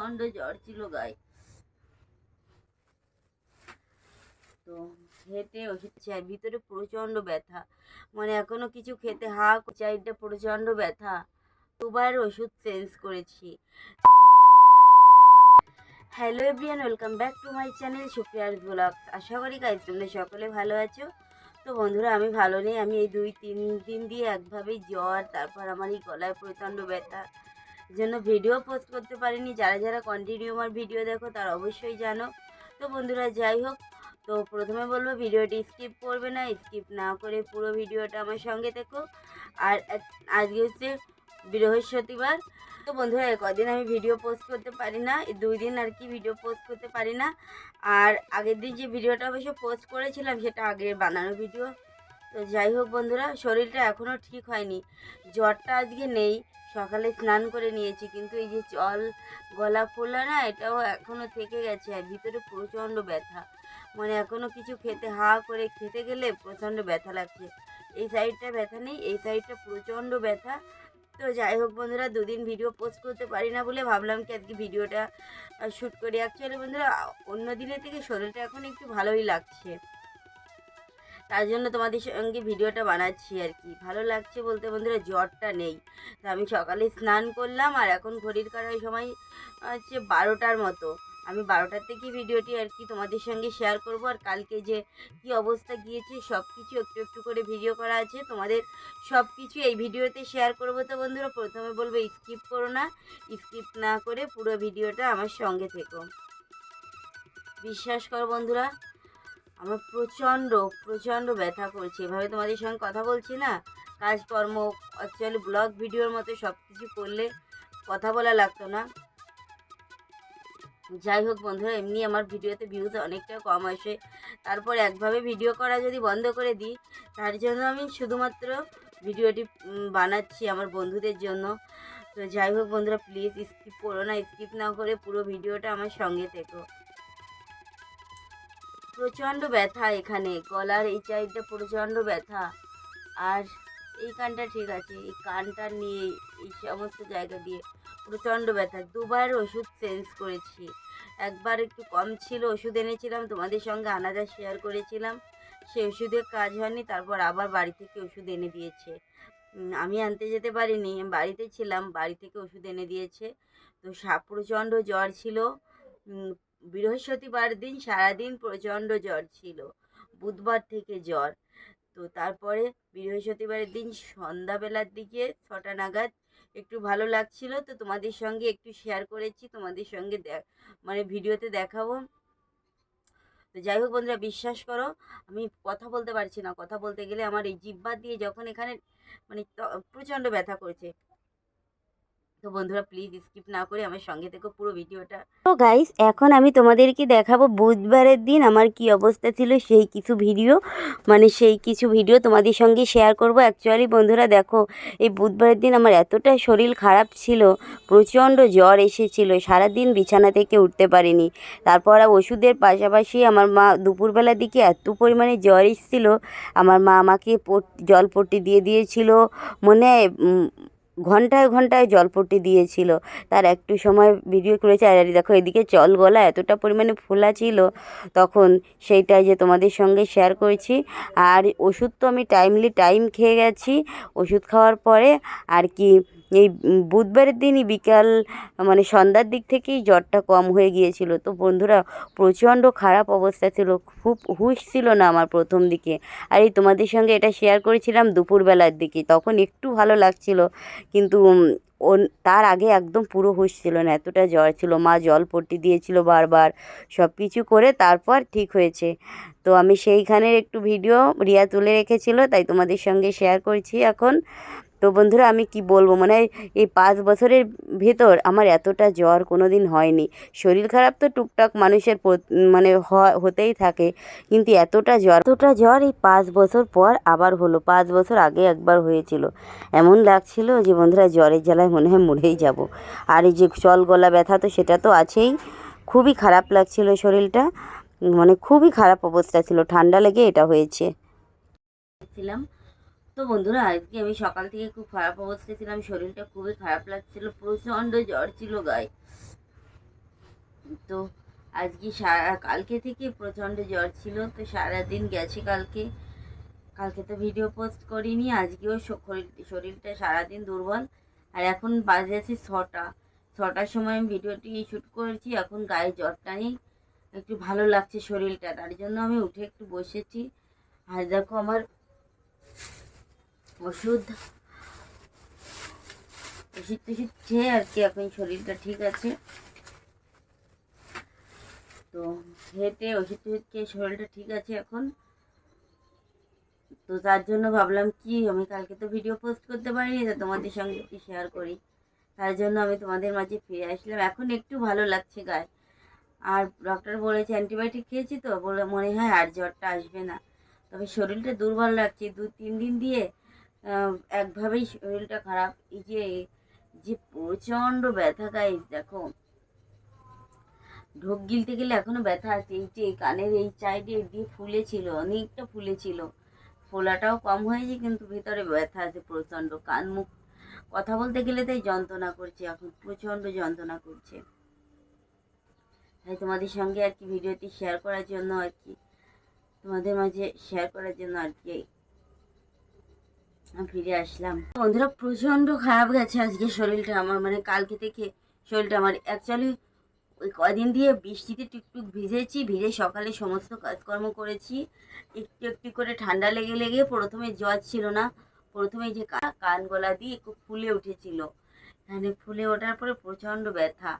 প্রচণ্ড জ্বর ছিল গায়ে। তো হেঁটে ওষুধ চাই ভিতরে প্রচণ্ড ব্যথা। মানে এখনও কিছু খেতে হা চাইটা প্রচণ্ড ব্যথা। দুবার ওষুধ চেঞ্জ করেছি। Hello everyone welcome back to my channel সুপ্রিয়ার blog আশা করি গাইজ তোমরা সকলে ভালো আছো। তো বন্ধুরা, আমি ভালো নেই। আমি এই দুই তিন দিন দিয়ে একভাবেই জ্বর, তারপর আমার এই গলায় প্রচণ্ড ব্যথা। জন্য ভিডিও পোস্ট করতে পারিনি। যারা যারা কন্টিনিউ আমার ভিডিও দেখো, তারা অবশ্যই জানো। তো বন্ধুরা, যাই হোক, তো প্রথমে বলব ভিডিওটি স্কিপ করবে না স্কিপ না করে পুরো ভিডিওটা আমার সঙ্গে দেখো আর আজকে হচ্ছে বৃহস্পতিবার। তো বন্ধুরা কদিন আমি ভিডিও পোস্ট করতে পারি না দুই দিন আর কি ভিডিও পোস্ট করতে পারি না। আর আগের দিন যে ভিডিওটা অবশ্য পোস্ট করেছিলাম, সেটা আগের বানানো ভিডিও তো যাই হোক বন্ধুরা, শরীরটা এখনও ঠিক হয়নি। জ্বরটা আজকে নেই, সকালে স্নান করে নিয়েছি, কিন্তু এই যে জল গলা ফোলা না, এটাও এখনও থেকে গেছে আর ভিতরে প্রচণ্ড ব্যথা। মানে এখনও কিছু খেতে হা করে খেতে গেলে প্রচণ্ড ব্যথা লাগছে। এই সাইডটা ব্যথা নেই, এই সাইডটা প্রচণ্ড ব্যথা। তো যাই হোক বন্ধুরা, দুদিন ভিডিও পোস্ট করতে পারি না বলে ভাবলাম কি আজকে ভিডিওটা শ্যুট করি। অ্যাকচুয়ালি বন্ধুরা, অন্য দিনের থেকে শরীরটা এখন একটু ভালোই লাগছে। তার জন্য তোমাদের সঙ্গে ভিডিওটা বানাচ্ছি আর কি। ভালো লাগছে বলতে বন্ধুরা, জ্বরটা নেই। তো আমি সকালে স্নান করলাম আর এখন ঘড়ির কাটার সময় হচ্ছে বারোটার মতো। আমি বারোটার থেকে ভিডিওটি আর কি তোমাদের সঙ্গে শেয়ার করব আর কালকে যে কি অবস্থা গিয়েছে সব কিছু একটু একটু করে ভিডিও করা আছে। তোমাদের সব কিছু এই ভিডিওতে শেয়ার করব তো বন্ধুরা, প্রথমে বলব স্কিপ করো না স্কিপ না করে পুরো ভিডিওটা আমার সঙ্গে থেকো। বিশ্বাস করো বন্ধুরা আমার প্রচণ্ড প্রচণ্ড ব্যথা করছে। এভাবে তোমাদের সঙ্গে কথা বলছি না? কাজকর্ম অ্যাকচুয়ালি ব্লগ ভিডিওর মতো সব কিছু করলে কথা বলা লাগতো না। যাই হোক বন্ধুরা, এমনি আমার ভিডিওতে ভিউজ অনেকটা কম আসে। তারপর একভাবে ভিডিও করা যদি বন্ধ করে দিই, তার জন্য আমি শুধুমাত্র ভিডিওটি বানাচ্ছি আমার বন্ধুদের জন্য। তো যাই হোক বন্ধুরা প্লিজ স্কিপ করো না স্কিপ না করে পুরো ভিডিওটা আমার সঙ্গে থেকো। প্রচণ্ড ব্যথা এখানে। গলার এই সাইডটা প্রচণ্ড ব্যথা। আর এই কানটা ঠিক আছে, এই কানটা নিয়ে এই সমস্ত জায়গা দিয়ে প্রচণ্ড ব্যথা। দুবার ওষুধ চেঞ্জ করেছি। একবার একটু কম ছিল, ওষুধ এনেছিলাম, তোমাদের সঙ্গে আনাজা শেয়ার করেছিলাম। সেই ওষুধের কাজ হয়নি, তারপর আবার বাড়ি থেকে ওষুধ এনে দিয়েছে। আমি আনতে যেতে পারিনি, বাড়িতে ছিলাম, বাড়ি থেকে ওষুধ এনে দিয়েছে। তো সাপ প্রচণ্ড জ্বর ছিল। বৃহস্পতিবার দিন সারাদিন প্রচণ্ড জ্বর ছিল। বুধবার থেকে জ্বর। তো তারপরে বৃহস্পতিবারের দিন সন্ধ্যাবেলার দিকে ছটা নাগাদ একটু ভালো লাগছিল। তো তোমাদের সঙ্গে একটু শেয়ার করেছি, তোমাদের সঙ্গে মানে ভিডিওতে দেখাবো। তো যাই হোক বন্ধুরা, বিশ্বাস করো, আমি কথা বলতে পারছি না। কথা বলতে গেলে আমার এই জিব্বা দিয়ে যখন এখানে মানে প্রচণ্ড ব্যথা করেছে। তো বন্ধুরা প্লিজ স্কিপ না করে আমার সঙ্গে থেকে পুরো ভিডিওটা। তো গাইস এখন আমি তোমাদেরকে দেখাবো বুধবারের দিন আমার কি অবস্থা ছিল, সেই কিছু ভিডিও মানে সেই কিছু ভিডিও তোমাদের সঙ্গে শেয়ার করব। অ্যাকচুয়ালি বন্ধুরা, দেখো, এই বুধবারের দিন আমার এতটা শরীর খারাপ ছিল, প্রচণ্ড জ্বর এসেছিল, সারাদিন বিছানা থেকে উঠতে পারিনি। তারপর ওষুধের পাশাপাশি আমার মা দুপুরবেলার দিকে এত পরিমাণে জ্বর এসেছিল, আমার মা আমাকে পট- জলপট্টি দিয়ে দিয়েছিল, মনে ঘন্টায় ঘন্টায় জলপট্টি দিয়েছিল। তার একটু সময় ভিডিও করেছে, আর দেখো এদিকে জল গলা এতটা পরিমাণে ফোলা ছিল তখন সেইটাই যে তোমাদের সঙ্গে শেয়ার করেছি। আর ওষুধ তো আমি টাইমলি টাইম খেয়ে গেছি। ওষুধ খাওয়ার পরে আর কি এই বুধবারের দিনই বিকাল মানে সন্ধ্যার দিক থেকেই জ্বরটা কম হয়ে গিয়েছিল। তো বন্ধুরা, প্রচণ্ড খারাপ অবস্থা ছিল, খুব হুঁশ ছিল না আমার প্রথম দিকে। আর এই তোমাদের সঙ্গে এটা শেয়ার করেছিলাম দুপুরবেলার দিকে, তখন একটু ভালো লাগছিল। কিন্তু ও তার আগে একদম পুরো হুঁশ ছিল না, এতটা জ্বর ছিল, মা জল পট্টি দিয়েছিল বারবার সব কিছু করে তারপর ঠিক হয়েছে। তো আমি সেইখানের একটু ভিডিও রিয়া তুলে রেখেছিল, তাই তোমাদের সঙ্গে শেয়ার করছি এখন। তো বন্ধুরা আমি কি বলব? মানে এই পাঁচ বছরের ভেতর আমার এতটা জ্বর কোনো দিন হয়নি। শরীর খারাপ তো টুকটাক মানুষের মানে হতেই থাকে। কিন্তু এতটা জ্বর এতটা জ্বর এই পাঁচ বছর পর আবার হলো। পাঁচ বছর আগে একবার হয়েছিল। এমন লাগছিল যে বন্ধুরা জ্বরের জ্বালায় মনে হয় মরেই যাব। আর এই যে চল গলা ব্যথা তো সেটা তো আছেই। খুবই খারাপ লাগছিল শরীরটা। মানে খুবই খারাপ অবস্থা ছিল। ঠান্ডা লেগে এটা হয়েছে। ছিলাম। তো বন্ধুরা, আজকে আমি সকাল থেকে খুব খারাপ অবস্থায় ছিলাম, শরীরটা খুবই খারাপ লাগছিল, প্রচণ্ড জ্বর ছিল গায়ে। তো আজকে সারা, কালকে থেকে প্রচণ্ড জ্বর ছিল, তো সারাদিন গেছে কালকে। কালকে তো ভিডিও পোস্ট করিনি, আজকেও শরীর- শরীরটা সারাদিন দুর্বল। আর এখন বাজে আছে ছটা। ছটার সময় আমি ভিডিওটি শ্যুট করেছি, এখন গায়ে জ্বরটা নেই, একটু ভালো লাগছে শরীরটা, তার জন্য আমি উঠে একটু বসেছি। আর দেখো আমার ওষুধ। ওষুধ টষুধ খেয়ে আর কি এখন শরীরটা ঠিক আছে। তো হেঁটে ওষুধ টষুধ খেয়ে শরীরটা ঠিক আছে এখন। তো তার জন্য ভাবলাম কি, আমি কালকে তো ভিডিও পোস্ট করতে পারিনি, তো তোমাদের সঙ্গে একটু শেয়ার করি। তার জন্য আমি তোমাদের মাঝে ফিরে আসলাম। এখন একটু ভালো লাগছে গায়ে। আর ডক্টর বলেছে অ্যান্টিবায়োটিক খেয়েছি তো, বলে মনে হয় আর জ্বরটা আসবে না। তবে শরীরটা দুর্বল লাগছে। দু তিন দিন দিয়ে একভাবেই শরীরটা খারাপ। এই যে যে প্রচণ্ড ব্যথা গায়ে দেখো। ঢোক গিলতে গেলে এখনও ব্যথা আছে। এই যে, কানের এই সাইডে দিয়ে ফুলেছিল, অনেকটা ফুলেছিল। ফোলাটাও কম হয়েছে, কিন্তু ভিতরে ব্যথা আছে প্রচণ্ড। কান মুখ, কথা বলতে গেলে তাই যন্ত্রণা করছে এখন, প্রচণ্ড যন্ত্রণা করছে। তাই তোমাদের সঙ্গে আর কি ভিডিওটি শেয়ার করার জন্য আর কি, তোমাদের মাঝে শেয়ার করার জন্য আর কি ফিরে আসলাম। বন্ধুরা, প্রচণ্ড খারাপ গেছে আজকে শরীরটা আমার মানে কালকে থেকে শরীরটা আমার অ্যাকচুয়ালি ওই কদিন দিয়ে বৃষ্টিতে টুকটুক ভিজেছি, ভিজে সকালে সমস্ত কাজকর্ম করেছি। একটু একটু করে ঠান্ডা লেগে লেগে প্রথমে জ্বর ছিল না, প্রথমে যে কান গলা দিয়ে একটু ফুলে উঠেছিল। এখানে ফুলে ওঠার পরে প্রচণ্ড ব্যথা।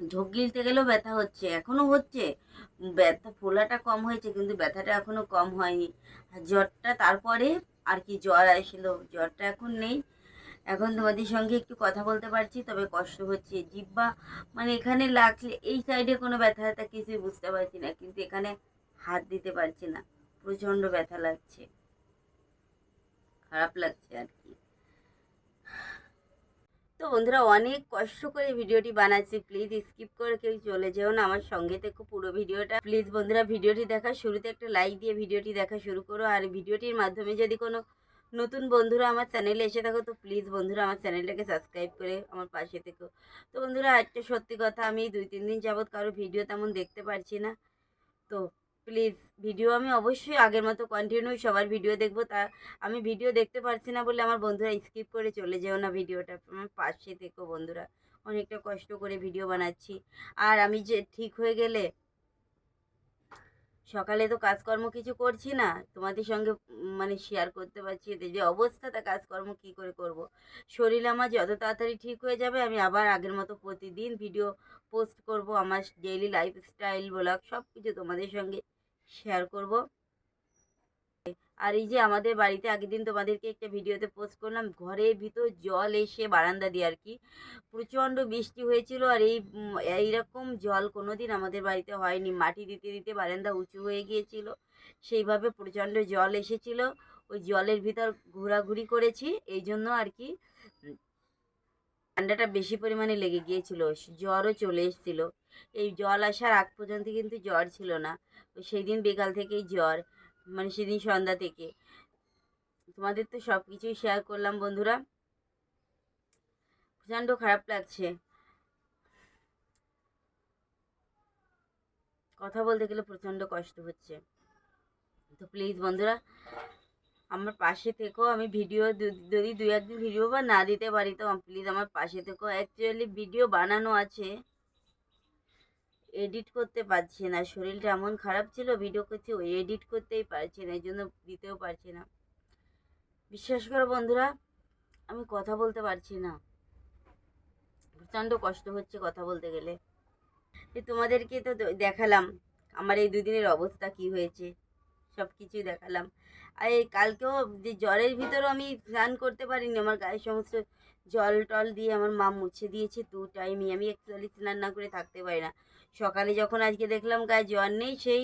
ঢোক গিলতে গেলেও ব্যথা হচ্ছে এখনও হচ্ছে। ব্যথা, ফোলাটা কম হয়েছে, কিন্তু ব্যথাটা এখনও কম হয়নি। আর জ্বরটা তারপরে আর কি জ্বর আসলো। জ্বরটা এখন নেই। এখন তোমাদের সঙ্গে একটু কথা বলতে পারছি, তবে কষ্ট হচ্ছে। জিব্বা মানে এখানে লাগলে এই সাইডে কোনো ব্যথা ব্যথা কিছুই বুঝতে পারছি না, কিন্তু এখানে হাত দিতে পারছি না। প্রচণ্ড ব্যথা লাগছে। খারাপ লাগছে আর কি। তো বন্ধুরা অনেক কষ্ট করে ভিডিওটি বানাচ্ছি। প্লিজ স্কিপ করে কেউ চলে যেও না আমার সঙ্গে থেকে পুরো ভিডিওটা। প্লিজ বন্ধুরা ভিডিওটি দেখা শুরুতে একটা লাইক দিয়ে ভিডিওটি দেখা শুরু করো। আর ভিডিওটির মাধ্যমে যদি কোনো নতুন বন্ধুরা আমার চ্যানেলে এসে থাকো, তো প্লিজ বন্ধুরা আমার চ্যানেলটাকে সাবস্ক্রাইব করে আমার পাশে থেকো। তো বন্ধুরা একটা সত্যি কথা আমি দুই, তিন দিন যাবৎ কারও ভিডিও তেমন দেখতে পারছি না। তো প্লিজ ভিডিও আমি অবশ্যই আগের মতো কন্টিনিউ সবার ভিডিও দেখব। তা আমি ভিডিও দেখতে পারছি না বলে আমার বন্ধুরা স্কিপ করে চলে যেও না ভিডিওটা আমার পাশে থেকো বন্ধুরা। অনেকটা কষ্ট করে ভিডিও বানাচ্ছি। আর আমি যে ঠিক হয়ে গেলে সকালে তো কাজকর্ম কিছু করছি না। তোমাদের সঙ্গে মানে শেয়ার করতে পারছি যে অবস্থা, তা কাজকর্ম কি করে করব। শরীর আমার যত তাড়াতাড়ি ঠিক হয়ে যাবে, আমি আবার আগের মতো প্রতিদিন ভিডিও পোস্ট করব। আমার ডেইলি লাইফস্টাইল ব্লগ সব কিছু তোমাদের সঙ্গে শেয়ার করব। আর এই যে আমাদের বাড়িতে আগের দিন তোমাদেরকে একটা ভিডিওতে পোস্ট করলাম ঘরের ভিতর জল এসে বারান্দা দিয়ে আর কি। প্রচণ্ড বৃষ্টি হয়েছিল আর এই এইরকম জল কোনো দিন আমাদের বাড়িতে হয়নি। মাটি দিতে দিতে বারান্দা উঁচু হয়ে গিয়েছিল, সেইভাবে প্রচণ্ড জল এসেছিল। ওই জলের ভিতর ঘোরাঘুরি করেছি এই জন্য আর কি ঠান্ডাটা বেশি পরিমাণে লেগে গিয়েছিল, জ্বরও চলে এসেছিল। এই জল আসার আগ পর্যন্ত কিন্তু জ্বর ছিল না। সেই দিন বিকাল থেকেই জ্বর মানে সেদিন সন্ধ্যা থেকে। তোমাদের তো সব কিছুই শেয়ার করলাম বন্ধুরা। প্রচণ্ড খারাপ লাগছে। কথা বলতে গেলে প্রচণ্ড কষ্ট হচ্ছে। তো প্লিজ বন্ধুরা আমার পাশে থেকো আমি ভিডিও যদি দু একদিন ভিডিও বা না দিতে পারি তো প্লিজ আমার পাশে থেকো অ্যাকচুয়ালি ভিডিও বানানো আছে। এডিট করতে পারছি না, শরীরটা এমন খারাপ ছিল ভিডিও করছি, ওই এডিট করতেই পারছি না এই জন্য দিতেও পারছি না। বিশ্বাস করো বন্ধুরা, আমি কথা বলতে পারছি না। প্রচণ্ড কষ্ট হচ্ছে কথা বলতে গেলে। তোমাদেরকে তো দেখালাম, আমার এই দুদিনের অবস্থা কি হয়েছে সব কিছুই দেখালাম। আর এই কালকেও যে জ্বরের ভিতরেও আমি স্নান করতে পারিনি, আমার গায়ে সমস্ত জল টল দিয়ে আমার মা মুছে দিয়েছে দু টাইমই আমি অ্যাকচুয়ালি স্নান না করে থাকতে পারি না। সকালে যখন আজকে দেখলাম গায়ে জ্বর নেই, সেই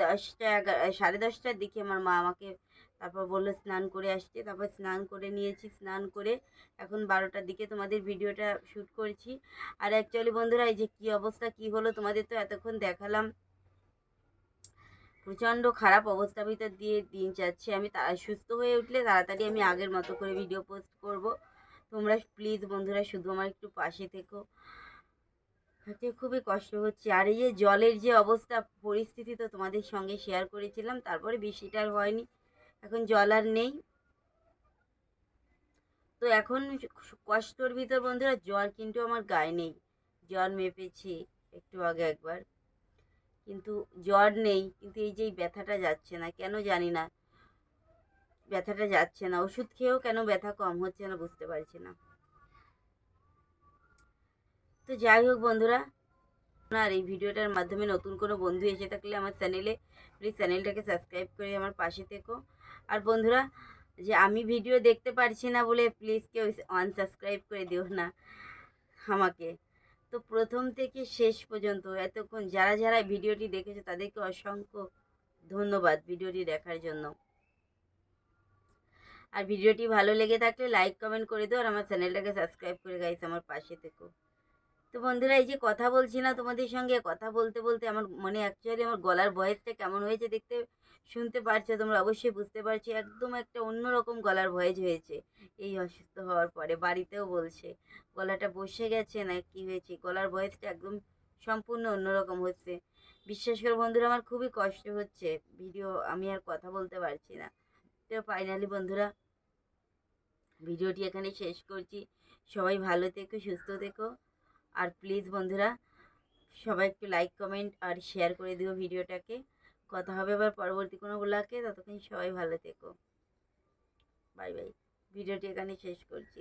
দশটা এগারো সাড়ে দশটার দিকে আমার মা আমাকে তারপর বলল, স্নান করে আসতে। তারপর স্নান করে নিয়েছি, স্নান করে এখন বারোটার দিকে তোমাদের ভিডিওটা শ্যুট করছি। আর অ্যাকচুয়ালি বন্ধুরা, এই যে কী অবস্থা, কী হলো তোমাদের তো এতক্ষণ দেখালাম। প্রচণ্ড খারাপ অবস্থার ভিতর দিয়ে দিন যাচ্ছে। আমি তারা সুস্থ হয়ে উঠলে তাড়াতাড়ি আমি আগের মতো করে ভিডিও পোস্ট করব। তোমরা প্লিজ বন্ধুরা শুধু আমার একটু পাশে থেকো। থাকতে খুবই কষ্ট হচ্ছে। আর এই যে জলের যে অবস্থা, পরিস্থিতি তো তোমাদের সঙ্গে শেয়ার করেছিলাম, তারপরে বৃষ্টিটা আর হয়নি। এখন জল আর নেই। তো এখন কষ্টর ভিতর বন্ধুরা জ্বর কিন্তু আমার গায়ে নেই। জ্বর মেপেছি একটু আগে একবার। কিন্তু জ্বর নেই, কিন্তু এই যে ব্যথাটা যাচ্ছে না, কেন জানি না। ব্যথাটা যাচ্ছে না, ওষুধ খেয়েও কেন ব্যথা কম হচ্ছে না বুঝতে পারছি না। তো যাই হোক বন্ধুরা, আর এই ভিডিওটার মাধ্যমে নতুন কোনো বন্ধু এসে থাকলে আমার চ্যানেলে প্লিজ চ্যানেলটাকে সাবস্ক্রাইব করে আমার পাশে থেকো। আর বন্ধুরা, যে আমি ভিডিও দেখতে পারছি না বলে প্লিজ কেউ আনসাবস্ক্রাইব করে দিও না আমাকে। তো প্রথম থেকে শেষ পর্যন্ত এতক্ষণ যারা যারা ভিডিওটি দেখেছে তাদেরকে অসংখ্য ধন্যবাদ ভিডিওটি দেখার জন্য। আর ভিডিওটি ভালো লেগে থাকলে লাইক কমেন্ট করে দিও আর আমার চ্যানেলটাকে সাবস্ক্রাইব করে গাইছে আমার পাশে থেকো। তো বন্ধুরা, এই যে কথা বলছি না তোমাদের সঙ্গে, কথা বলতে বলতে আমার মনে অ্যাকচুয়ালি আমার গলার ভয়েসটা কেমন হয়েছে দেখতে, শুনতে পারছ তোমরা অবশ্যই বুঝতে পারছ, একদম একটা অন্যরকম গলার ভয়েস হয়েছে। এই অসুস্থ হওয়ার পরে বাড়িতেও বলছে, গলাটা বসে গেছে না কি হয়েছে? গলার ভয়েসটা একদম সম্পূর্ণ অন্যরকম হচ্ছে। বিশ্বাস করে বন্ধুরা, আমার খুবই কষ্ট হচ্ছে, ভিডিও আমি আর কথা বলতে পারছি না। তো ফাইনালি বন্ধুরা, ভিডিওটি এখানে শেষ করছি। সবাই ভালো থেকো, সুস্থ থেকো। আর প্লিজ বন্ধুরা, সবাই একটু লাইক কমেন্ট আর শেয়ার করে দিও ভিডিওটাকে। কথা হবে আবার পরবর্তী কোনো ব্লগে ততক্ষণ সবাই ভালো থেকো। বাই বাই ভিডিওটি এখানে শেষ করছি।